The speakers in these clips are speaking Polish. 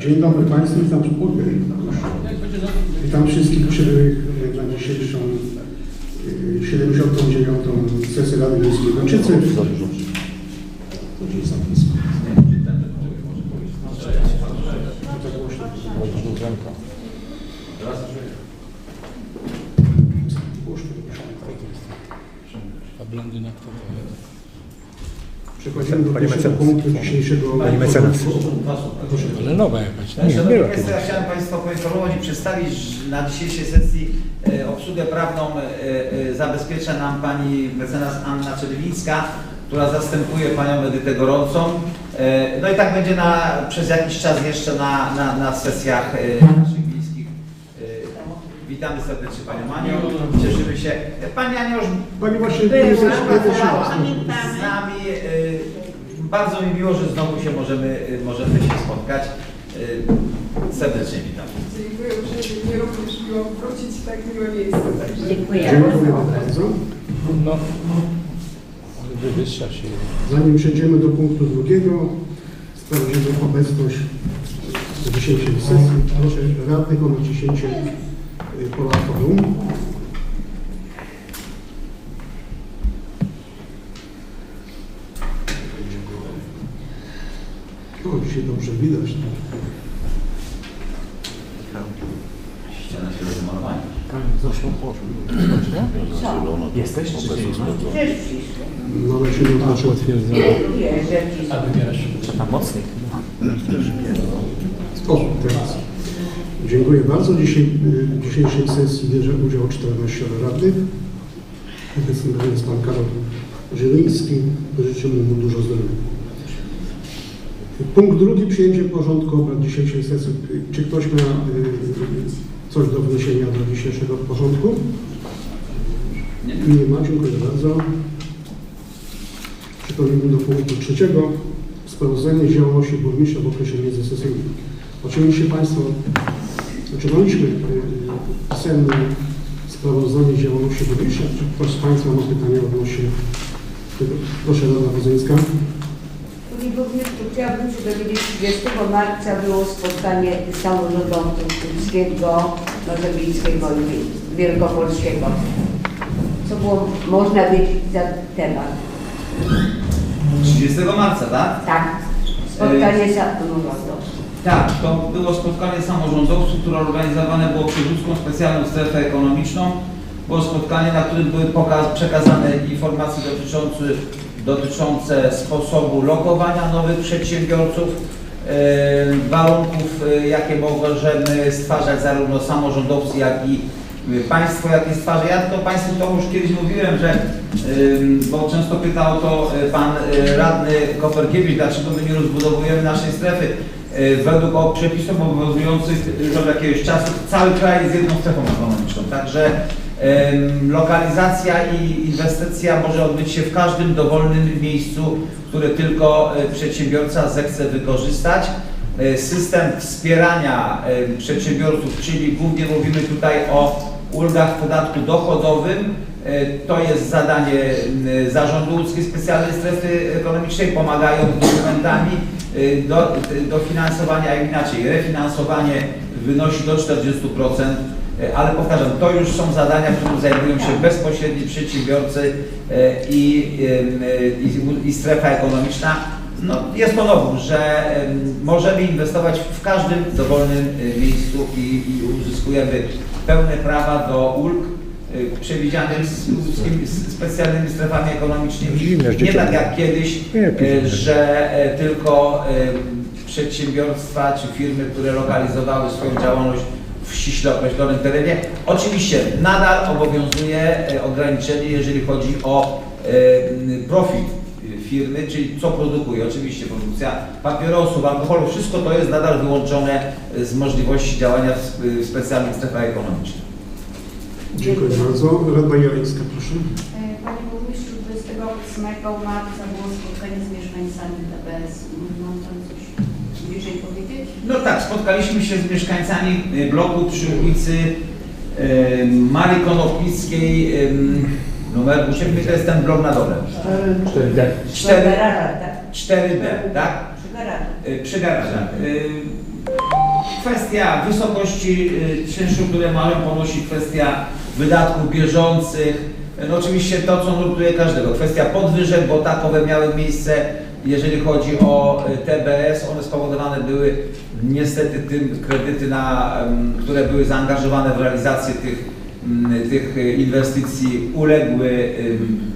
Dzień dobry Państwu, witam, witam wszystkich przybyłych na dzisiejszą y, 79. sesję Rady Miejskiej w Łęczycy. A blondyna kto to jest? Przechodzimy do Pani mecenas. Pani mecenas. Ale nowa jakaś, Nie, nie? Państwo, ja chciałem Państwa poinformować i przedstawić że na dzisiejszej sesji e, obsługę prawną e, e, zabezpiecza nam Pani mecenas Anna Czerwińska, która zastępuje Panią Edytę Gorącą. No i tak będzie na, przez jakiś czas jeszcze na, na, na sesjach naszych miejskich. Witamy serdecznie Panią Manią, cieszymy się. Pani Ania już Pani właśnie Była, była, z nami. Bardzo mi miło, że znowu się możemy, e, możemy się spotkać. E, Serdecznie witam. Dziękuję uprzejmie, mnie również miło wrócić w tak miłe miejsce. Także Dziękuję Dziękuję bardzo. No, wywyższa się. Zanim przejdziemy do punktu drugiego, sprawdzimy obecność dzisiejszej sesji. Proszę radnych o naciśnięcie y, dzisiaj dobrze widać. Ściana się rozmalowania. Jesteś czy Mamy się nie znaczy. A mocniej. O, teraz. Dziękuję bardzo. Dzisiaj, y, w dzisiejszej sesji bierze udział 14 radnych. Obecnym jest Pan Karol Żyliński. Życzymy mu dużo zdrowia. Punkt drugi. Przyjęcie porządku obrad dzisiejszej sesji. Czy ktoś ma y, coś do wniesienia do dzisiejszego porządku? Nie. Ma. Dziękuję bardzo. Przechodzimy do punktu trzeciego. Sprawozdanie działalności burmistrza w okresie międzysesyjnym. Oczywiście Państwo otrzymaliśmy y, pisemne sprawozdanie z działalności burmistrza. Czy ktoś z Państwa ma pytania odnośnie tego? Proszę Rada Wozyńska. Chciałabym się dowiedzieć, 30 marca było spotkanie samorządowców Łódzkiego, Mazowieckiego i Wielkopolskiego. Co było, można wiedzieć za temat? 30 marca, tak? Tak, spotkanie samorządowców. Tak, to było spotkanie samorządowców, które organizowane było przez Ludzką Specjalną Strefę Ekonomiczną. Było spotkanie, na którym były poka- przekazane informacje dotyczące, dotyczące sposobu lokowania nowych przedsiębiorców, e, warunków, e, jakie możemy stwarzać zarówno samorządowcy, jak i e, państwo, jakie stwarza. Ja to Państwu to już kiedyś mówiłem, że, bo często pytał to Pan Radny Koperkiewicz, dlaczego my nie rozbudowujemy naszej strefy. E, Według przepisów obowiązujących od jakiegoś czasu cały kraj jest jedną strefą ekonomiczną, także lokalizacja i inwestycja może odbyć się w każdym dowolnym miejscu, które tylko e, przedsiębiorca zechce wykorzystać. E, System wspierania przedsiębiorców, czyli głównie mówimy tutaj o ulgach w podatku dochodowym, to jest zadanie Zarządu Łódzkiej Specjalnej Strefy Ekonomicznej, pomagają dokumentami e, do, dofinansowania, jak inaczej, refinansowanie wynosi do 40%, e, ale powtarzam, to już są zadania, którymi zajmują się bezpośredni przedsiębiorcy i, i, i strefa ekonomiczna. No, jest to nowum, że em, możemy inwestować w każdym dowolnym miejscu i, i uzyskujemy pełne prawa do ulg e, przewidzianych z, specjalnymi strefami ekonomicznymi. Nie tak jak kiedyś, zimne. że e, tylko przedsiębiorstwa czy firmy, które lokalizowały swoją działalność w ściśle określonym terenie. Oczywiście nadal obowiązuje ograniczenie, jeżeli chodzi o profit firmy, czyli co produkuje. Oczywiście produkcja papierosów, alkoholu, wszystko to jest nadal wyłączone z możliwości działania w specjalnych strefach ekonomicznych. Dziękuję bardzo. Radna Jeleńska, proszę. E, Panie Burmistrzu, 28 marca było spotkanie z mieszkańcami TBS. Mam Pan coś bliżej powiedzieć? No tak, spotkaliśmy się z mieszkańcami y, bloku przy ulicy y, Marii Konopnickiej, y, numer 8, to jest ten blok na dole. 4D. 4, Garaża, tak? 4D, tak? Przy garażu. Y, Przy garażach. Kwestia wysokości y, czynszu, które mają ponosi kwestia wydatków bieżących. No oczywiście to, co nurtuje każdego. Kwestia podwyżek, bo takowe miały miejsce, jeżeli chodzi o y, TBS. One spowodowane były niestety tym kredyty, na, które były zaangażowane w realizację tych, mm, tych y, inwestycji uległy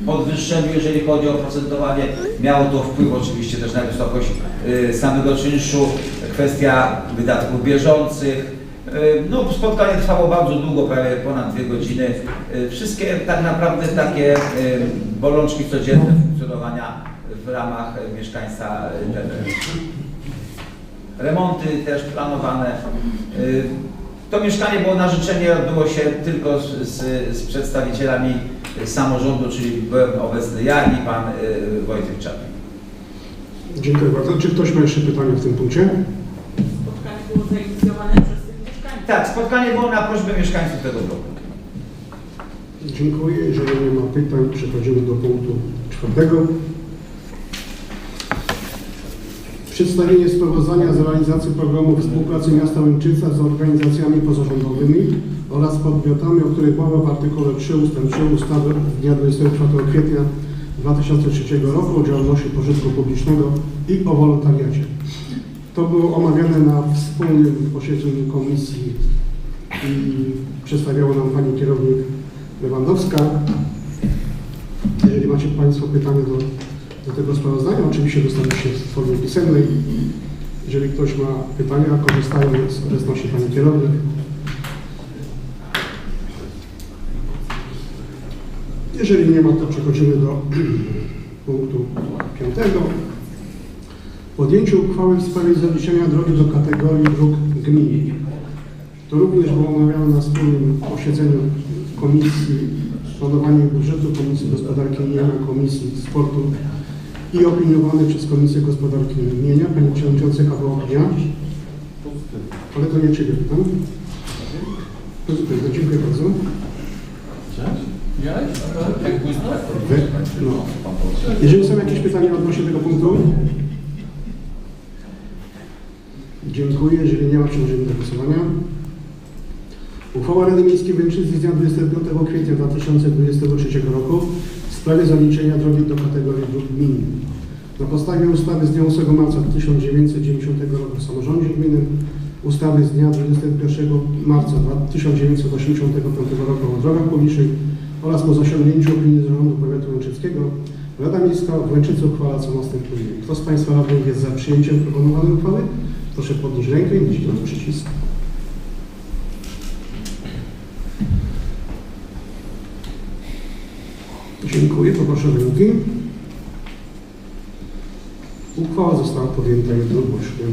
podwyższeniu, jeżeli chodzi o procentowanie. Miało to wpływ oczywiście też na wysokość samego czynszu. Kwestia wydatków bieżących. Y, No, spotkanie trwało bardzo długo, prawie ponad dwie godziny. Y, Wszystkie tak naprawdę takie y, bolączki codzienne funkcjonowania w ramach mieszkańca. Remonty też planowane. To mieszkanie było na życzenie, odbyło się tylko z, z, przedstawicielami samorządu, czyli byłem obecny ja i pan Wojciech Czapin. Dziękuję bardzo. Czy ktoś ma jeszcze pytania w tym punkcie? Było zainicjowane przez tych mieszkańców. Tak, spotkanie było na prośbę mieszkańców tego bloku. Dziękuję. Jeżeli nie ma pytań, przechodzimy do punktu czwartego. Przedstawienie sprawozdania z realizacji programu współpracy miasta Łęczyca z organizacjami pozarządowymi oraz podmiotami, o których mowa w artykule 3 ust. 3 ustawy z dnia 24 kwietnia 2003 roku o działalności pożytku publicznego i o wolontariacie. To było omawiane na wspólnym posiedzeniu komisji i przedstawiała nam pani kierownik Lewandowska. Jeżeli macie Państwo pytania do, do tego sprawozdania, oczywiście dostaniecie w formie pisemnej. Jeżeli ktoś ma pytania, korzystają z obecności Pani Kierownik. Jeżeli nie ma, to przechodzimy do punktu piątego. Podjęcie uchwały w sprawie zaliczenia drogi do kategorii dróg gmin. To również było omawiane na wspólnym posiedzeniu Komisji Planowania Budżetu, Komisji Gospodarki i Mienia, Komisji Sportu i opiniowany przez Komisję Gospodarki i Mienia. Panie Przewodniczący, kawałek dnia. Ale to nie Ciebie pytam. Pozytywne, dziękuję bardzo. No. Jeżeli są jakieś pytania odnośnie tego punktu? Dziękuję. Jeżeli nie ma, przechodzimy do głosowania. Uchwała Rady Miejskiej Węczycy z dnia 25 kwietnia 2023 roku w sprawie zaliczenia drogi do kategorii dróg gmin. Na podstawie ustawy z dnia 8 marca 1990 roku o samorządzie gminnym, ustawy z dnia 21 marca 1985 roku o drogach publicznych oraz po zasięgnięciu opinii Zarządu Powiatu Łęczyckiego, Rada Miejska w Łęczycy uchwala co następuje. Kto z Państwa radnych jest za przyjęciem proponowanej uchwały? Proszę podnieść rękę i nacisnąć przycisk. Dziękuję. Poproszę wyniki. Uchwała została podjęta jednogłośnie.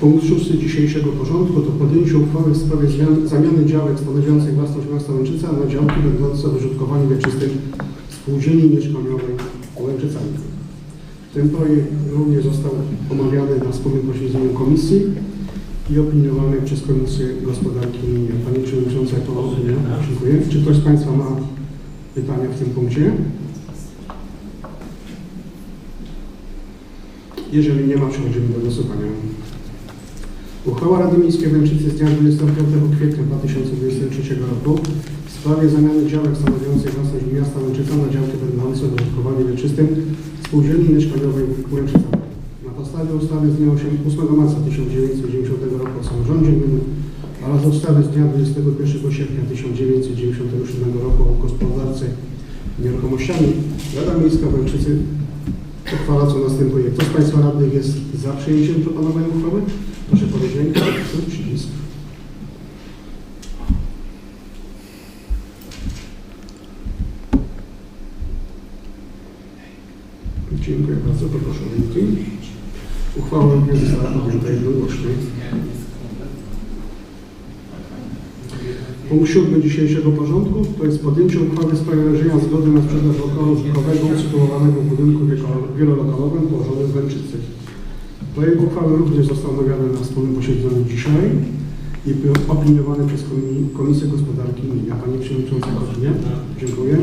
Punkt szósty dzisiejszego porządku to podjęcie uchwały w sprawie zmian, zamiany działek stanowiących własność miasta Łęczyca na działki będące w użytkowaniu wieczystym spółdzielni mieszkaniowej Łęczycanka. Ten projekt również został omawiany na wspólnym posiedzeniu komisji i opiniowany przez Komisję Gospodarki i Mienia. Panie Przewodniczący, opinia. Dziękuję. Czy ktoś z Państwa ma pytania w tym punkcie? Jeżeli nie ma, przechodzimy do głosowania. Uchwała Rady Miejskiej Węczycy z dnia 25 kwietnia 2023 roku w sprawie zamiany działek stanowiących własność miasta Łęczyca na działki będące w użytkowaniu wieczystym spółdzielni mieszkaniowej Łęczyca. Na podstawie ustawy z dnia 8 marca 1990 roku o samorządzie gminy oraz ustawy z dnia 21 sierpnia 1997 roku o gospodarce nieruchomościami Rada Miejska w Uchwala co następuje. Kto z Państwa radnych jest za przyjęciem proponowanej uchwały? Proszę podnieść rękę i przycisk. Dziękuję bardzo. Poproszę o wyniki. Uchwała również została podjęta jednogłośnie. Punkt siódmy dzisiejszego porządku to jest podjęcie uchwały w sprawie wyrażenia zgody na sprzedaż lokalu użytkowego usytuowanego w budynku wielolokalowym położonym w Węczycy. Projekt uchwały również został omawiany na wspólnym posiedzeniu dzisiaj i był opiniowany przez Komi- Komisję Gospodarki i. Panie Przewodniczący, opinie? Dziękuję.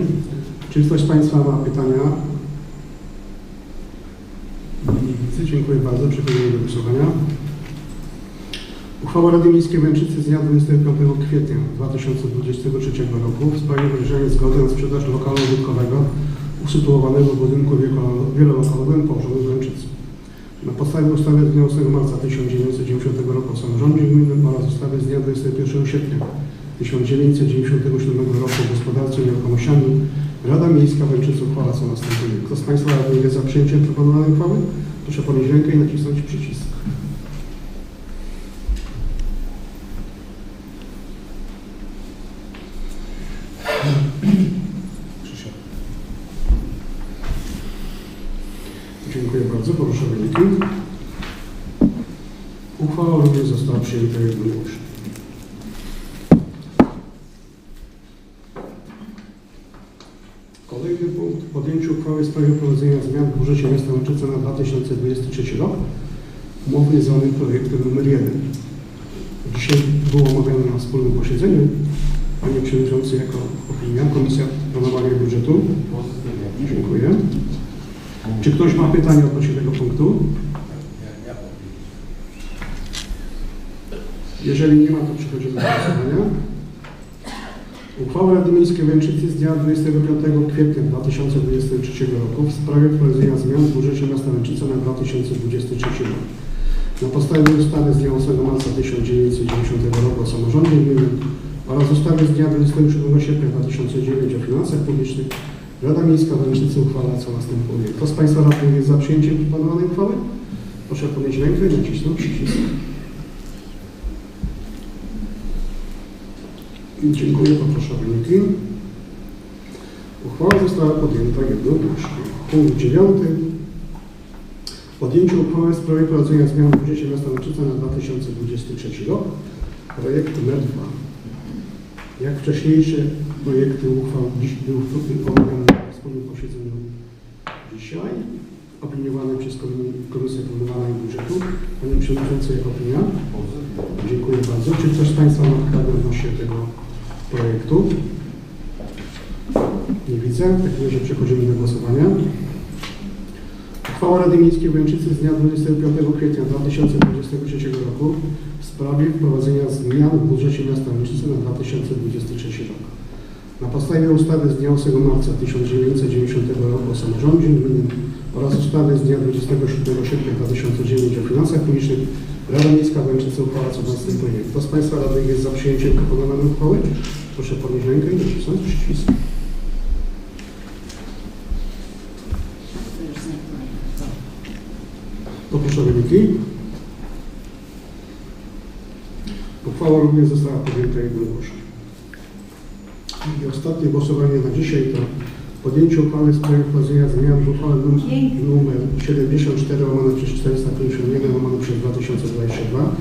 Czy ktoś z Państwa ma pytania? Dziękuję bardzo. Przechodzimy do głosowania. Uchwała Rady Miejskiej Męczycy z dnia 25 kwietnia 2023 roku w sprawie wyrażenia zgody na sprzedaż lokalu użytkowego usytuowanego w budynku wielo- wielolokalowym położonym w Męczycy. Na podstawie ustawy z dnia 8 marca 1990 roku o samorządzie gminnym oraz ustawy z dnia 21 sierpnia 1997 roku o gospodarce nieruchomościami Rada Miejska w Męczycy uchwala co następuje. Kto z Państwa radnych jest za przyjęciem proponowanej uchwały? Proszę podnieść rękę i nacisnąć przycisk. Krzysiek. Dziękuję o wyniki. Uchwała również została przyjęta jednogłośnie. Kolejny punkt. Podjęcie uchwały w sprawie wprowadzenia zmian w budżecie miasta Łęczyca na 2023 rok. Umownie zwanym projektem numer 1. Dzisiaj było omawiane na wspólnym posiedzeniu. Panie Przewodniczący, jako opinia Komisja Planowania Budżetu. Czy ktoś ma pytania odnośnie tego punktu? Jeżeli nie ma, to przechodzimy do głosowania. Uchwała Rady Miejskiej Łęczycy z dnia 25 kwietnia 2023 roku w sprawie wprowadzenia zmian w budżecie miasta Łęczyca na 2023 rok. Na podstawie ustawy z dnia 8 marca 1990 roku o samorządzie gminnym oraz ustawy z dnia 27 sierpnia 2009 o finansach publicznych Rada Miejska w Łęczycy uchwala co następuje. Kto z Państwa radnych jest za przyjęciem proponowanej uchwały? Proszę podnieść rękę i nacisnąć przycisk. Dziękuję, poproszę o wyniki. Uchwała została podjęta jednogłośnie. Punkt dziewiąty. Podjęcie uchwały w sprawie prowadzenia zmian w budżecie miasta Łęczyca na 2023 rok. Projekt numer 2. Jak wcześniejsze projekty uchwał dziś był omawiany na wspólnym posiedzeniu dzisiaj, opiniowany przez Komi- Komisję Planowania i Budżetu. Panie Przewodniczący, jak opinia? Dziękuję bardzo. Czy ktoś z Państwa ma pytania odnośnie tego projektu? Nie widzę. W takim razie przechodzimy do głosowania. Uchwała Rady Miejskiej w Łęczycy z dnia 25 kwietnia 2023 roku w sprawie wprowadzenia zmian w budżecie miasta Łęczycy na 2023 rok. Na podstawie ustawy z dnia 8 marca 1990 roku o samorządzie gminnym oraz ustawy z dnia 27 sierpnia 2009 o finansach publicznych Rada Miejska w Łęczycy uchwala co następuje. Kto z Państwa radnych jest za przyjęciem proponowanej uchwały? Proszę podnieść rękę i nacisnąć przycisk. Poproszę o wyniki. Uchwała również została podjęta jednogłośnie. I ostatnie głosowanie na dzisiaj to podjęcie uchwały w sprawie wprowadzenia zmian w uchwale numer 74 łamane przez 451 łamane przez 2022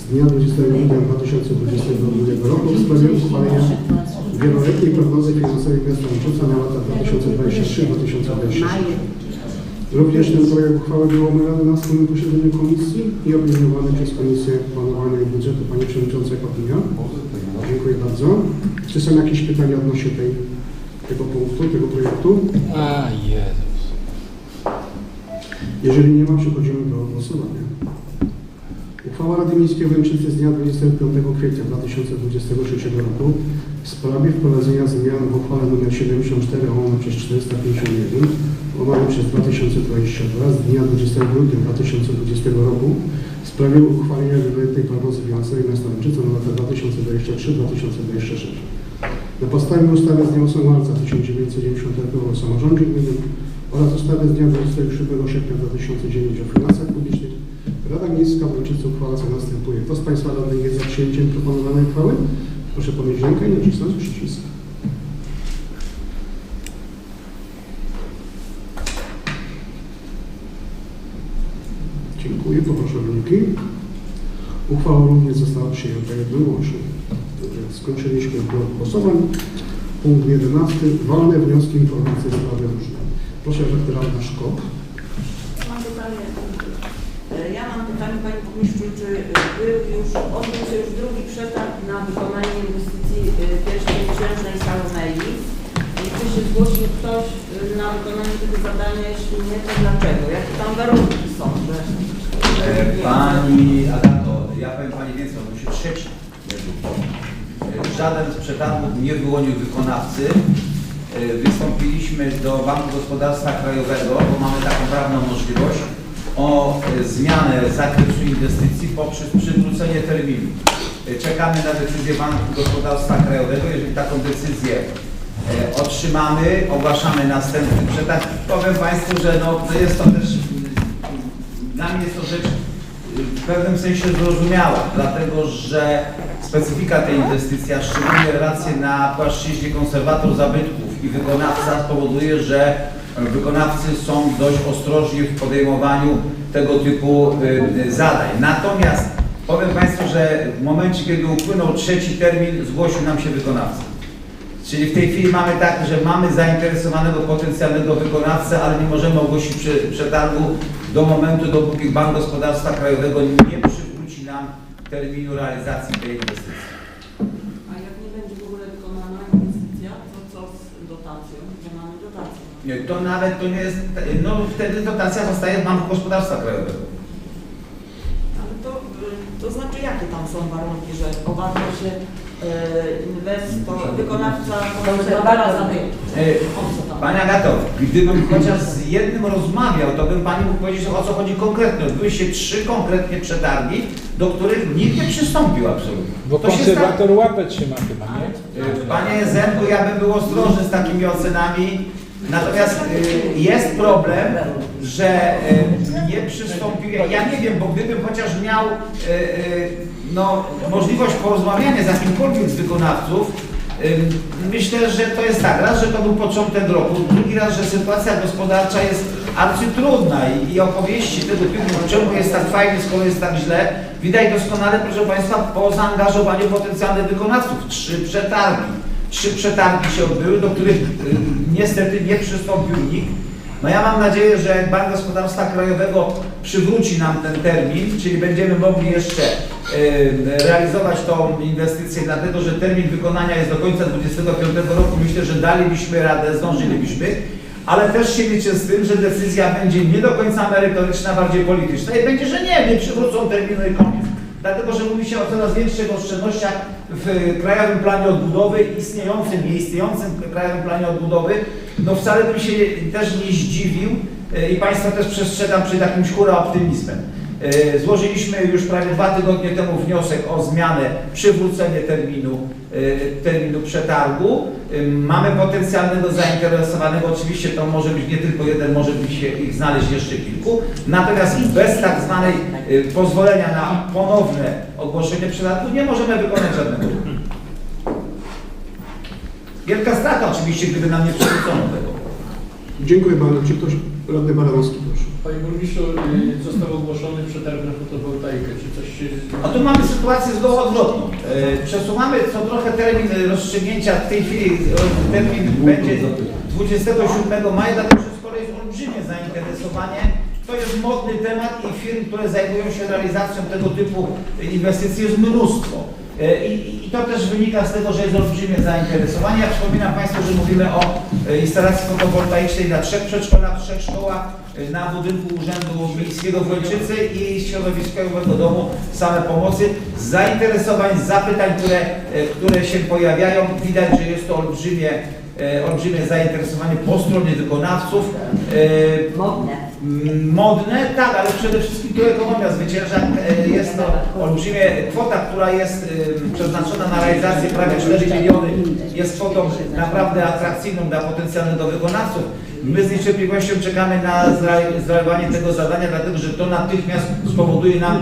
z dnia 20 grudnia 2022 roku w sprawie uchwalenia wieloletniej prognozy finansowej miasta Łęczyca na lata 2023-2026. Również ten projekt uchwały był omawiany na wspólnym posiedzeniu komisji i opiniowany przez Komisję Planowania i Budżetu. Panie Przewodniczący, jak opinia? Dziękuję bardzo. Czy są jakieś pytania odnośnie tej, tego punktu, tego projektu? A Jezus. Jeżeli nie ma, przechodzimy do głosowania. Uchwała Rady Miejskiej Łęczycy z dnia 25 kwietnia 2023 roku w sprawie wprowadzenia zmian w uchwale nr 74 łamane przez 451 łamane przez 2022 z dnia 20 grudnia 2020 roku w sprawie uchwalenia wieloletniej prognozy finansowej miasta Łęczyca na lata 2023-2026. Na podstawie ustawy z dnia 8 marca 1990 roku o samorządzie gminnym oraz ustawy z dnia 27 sierpnia 2009 o finansach publicznych Rada Miejska w Łęczycy uchwala co następuje. Kto z Państwa radnych jest za przyjęciem proponowanej uchwały? Proszę podnieść rękę i nacisnąć przycisk. Dziękuję. Poproszę wyniki. Uchwała również została przyjęta jednogłośnie. Skończyliśmy blok głosowań. Punkt 11. Wolne wnioski, informacje, sprawy różne. Proszę rektoralna Szkop. Mam pytanie. e, Ja mam pytanie Panie Burmistrzu, czy był już, odbył się już drugi przetarg na wykonanie inwestycji e, pierwszej księżnej Salomei? Czy się zgłosił ktoś e, na wykonanie tego zadania? Jeśli nie, to dlaczego? Jakie tam warunki są? Że, E, Pani Agato, ja powiem Pani więcej, trzeci. E, Żaden z przetargów nie wyłonił wykonawcy. E, Wystąpiliśmy do Banku Gospodarstwa Krajowego, bo mamy taką prawną możliwość, o e, zmianę zakresu inwestycji poprzez przywrócenie terminu. E, Czekamy na decyzję Banku Gospodarstwa Krajowego. Jeżeli taką decyzję e, otrzymamy, ogłaszamy następny przetarg. Powiem Państwu, że no, to jest to też, dla mnie jest to rzecz w pewnym sensie zrozumiała, dlatego że specyfika tej inwestycji, a szczególnie relacje na płaszczyźnie konserwator zabytków i wykonawca spowoduje, że wykonawcy są dość ostrożni w podejmowaniu tego typu y, y, zadań. Natomiast powiem Państwu, że w momencie, kiedy upłynął trzeci termin, zgłosił nam się wykonawca. Czyli w tej chwili mamy tak, że mamy zainteresowanego potencjalnego wykonawcę, ale nie możemy ogłosić prze- przetargu do momentu, dopóki Bank Gospodarstwa Krajowego nie przywróci nam terminu realizacji tej inwestycji. A jak nie będzie w ogóle wykonana inwestycja, to co z dotacją? Że mamy dotację. Nie, To nawet to nie jest, no wtedy dotacja zostaje w Banku Gospodarstwa Krajowego. Ale to, y, to znaczy jakie tam są warunki, że obarcza się y, inwestor, wykonawca? E, O co tam? Pani Agato, gdybym chociaż z jednym rozmawiał, to bym Pani mógł powiedzieć o co chodzi konkretnie. Odbyły się trzy konkretnie przetargi, do których nikt nie przystąpił absolutnie. Bo To się konserwator łapę trzyma chyba, nie? Y, Panie Zenku, ja bym był ostrożny z takimi ocenami. Natomiast y, jest problem, że y, nie przystąpił. Ja nie wiem, bo gdybym chociaż miał y, y, no, możliwość porozmawiania z jakimkolwiek z wykonawców, myślę, że to jest tak. Raz, że to był początek roku, drugi raz, że sytuacja gospodarcza jest arcytrudna i, i opowieści tego typu, czemu jest tak fajnie, skoro jest tak źle, widać doskonale, proszę Państwa, po zaangażowaniu potencjalnych wykonawców. Trzy przetargi. Trzy przetargi się odbyły, do których y, niestety nie przystąpił nikt. No ja mam nadzieję, że Bank Gospodarstwa Krajowego przywróci nam ten termin, czyli będziemy mogli jeszcze y, realizować tą inwestycję, dlatego że termin wykonania jest do końca 2025 roku. Myślę, że dalibyśmy radę, zdążylibyśmy, ale też się liczę z tym, że decyzja będzie nie do końca merytoryczna, bardziej polityczna i będzie, że nie, nie przywrócą terminu i koniec. Dlatego, że mówi się o coraz większych oszczędnościach w Krajowym Planie Odbudowy, istniejącym, nieistniejącym Krajowym Planie Odbudowy. No wcale bym się też nie zdziwił e, i Państwa też przestrzegam przed jakimś hura optymizmem. E, Złożyliśmy już prawie dwa tygodnie temu wniosek o zmianę, przywrócenie terminu, e, terminu przetargu. E, Mamy potencjalnego zainteresowanego, oczywiście to może być nie tylko jeden, może być ich znaleźć jeszcze kilku. Natomiast bez tak zwanej pozwolenia na ponowne ogłoszenie przetargu nie możemy wykonać żadnego. Wielka strata oczywiście, gdyby nam nie przywrócono tego. Dziękuję bardzo. Czy ktoś, radny Baranowski, proszę. Panie burmistrzu, y, został ogłoszony przetarg na fotowoltaikę. Czy coś się... A tu mamy sytuację zgoła odwrotną. E, Przesuwamy co trochę termin rozstrzygnięcia. W tej chwili e, termin będzie 27 maja, dlatego że skoro jest olbrzymie zainteresowanie, to jest modny temat i firm, które zajmują się realizacją tego typu inwestycji jest mnóstwo. E, I, I to też wynika z tego, że jest olbrzymie zainteresowanie. Ja przypominam Państwu, że mówimy o e, instalacji fotowoltaicznej na trzech przedszkolach, trzech szkołach, e, na budynku Urzędu Miejskiego w Ojczycy i Środowiskowego Domu Same Pomocy. Zainteresowań, zapytań, które, które się pojawiają, widać, że jest to olbrzymie, olbrzymie zainteresowanie po stronie wykonawców. Modne. Modne, tak, ale przede wszystkim tu ekonomia zwycięża. E, Jest to olbrzymie kwota, która jest e, przeznaczona na realizację prawie 4 miliony. Jest kwotą naprawdę atrakcyjną dla potencjalnych wykonawców. My z niecierpliwością czekamy na zre- zrealizowanie tego zadania, dlatego że to natychmiast spowoduje nam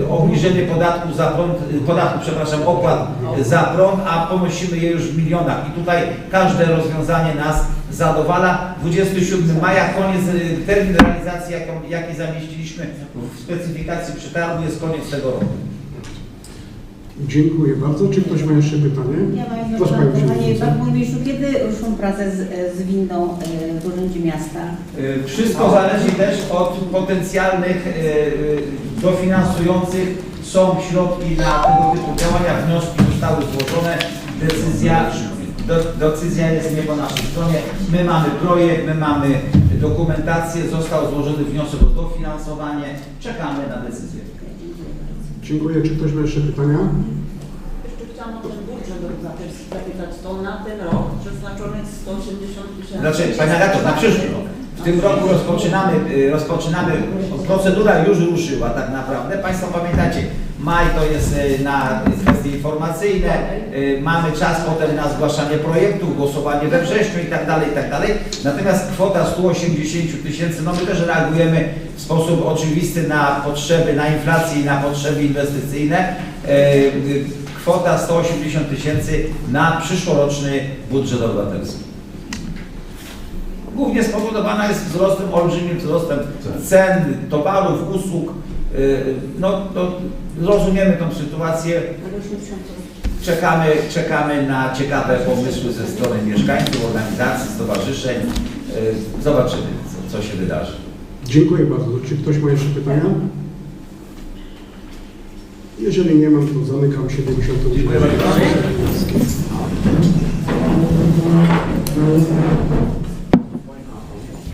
e, obniżenie podatku za prąd, e, podatku, przepraszam, opłat za prąd, a ponosimy je już w milionach. I tutaj każde rozwiązanie nas zadowala. 27 maja, koniec, y, termin realizacji, jaki zamieściliśmy w specyfikacji przetargu jest koniec tego roku. Dziękuję bardzo. Czy ktoś ma jeszcze pytanie? Ja mam jedno Proszę pytanie. Panią Panie Przewodniczącą. Panie Burmistrzu, kiedy ruszą prace z, z windą e, w Urzędzie Miasta? Y, Wszystko zależy też od potencjalnych y, y, dofinansujących. Są środki na tego typu działania, wnioski zostały złożone, decyzja, do, decyzja jest nie po naszej stronie. My mamy projekt, my mamy dokumentację, został złożony wniosek o dofinansowanie, czekamy na decyzję. Dziękuję. Czy ktoś ma jeszcze pytania? Jeszcze chciałam o ten budżet obywatelski zapytać. To na ten rok przeznaczone jest 180 tysięcy. Znaczy, Pani Agato, na przyszły rok. W tym roku rozpoczynamy, y, rozpoczynamy, procedura już ruszyła tak naprawdę. Państwo pamiętacie, maj to jest y, na kwestie informacyjne, y, mamy czas potem na zgłaszanie projektów, głosowanie we wrześniu i tak dalej, i tak dalej. Natomiast kwota 180 tysięcy, no my też reagujemy w sposób oczywisty na potrzeby, na inflację i na potrzeby inwestycyjne. Y, Kwota 180 tysięcy na przyszłoroczny budżet obywatelski głównie spowodowana jest wzrostem, olbrzymim wzrostem cen towarów, usług. Yy, No, rozumiemy tą sytuację, czekamy, czekamy na ciekawe pomysły ze strony mieszkańców, organizacji, stowarzyszeń. Yy, Zobaczymy, co, co się wydarzy. Dziękuję bardzo. Czy ktoś ma jeszcze pytania? Jeżeli nie mam, to zamykam 70. Dziękuję bardzo.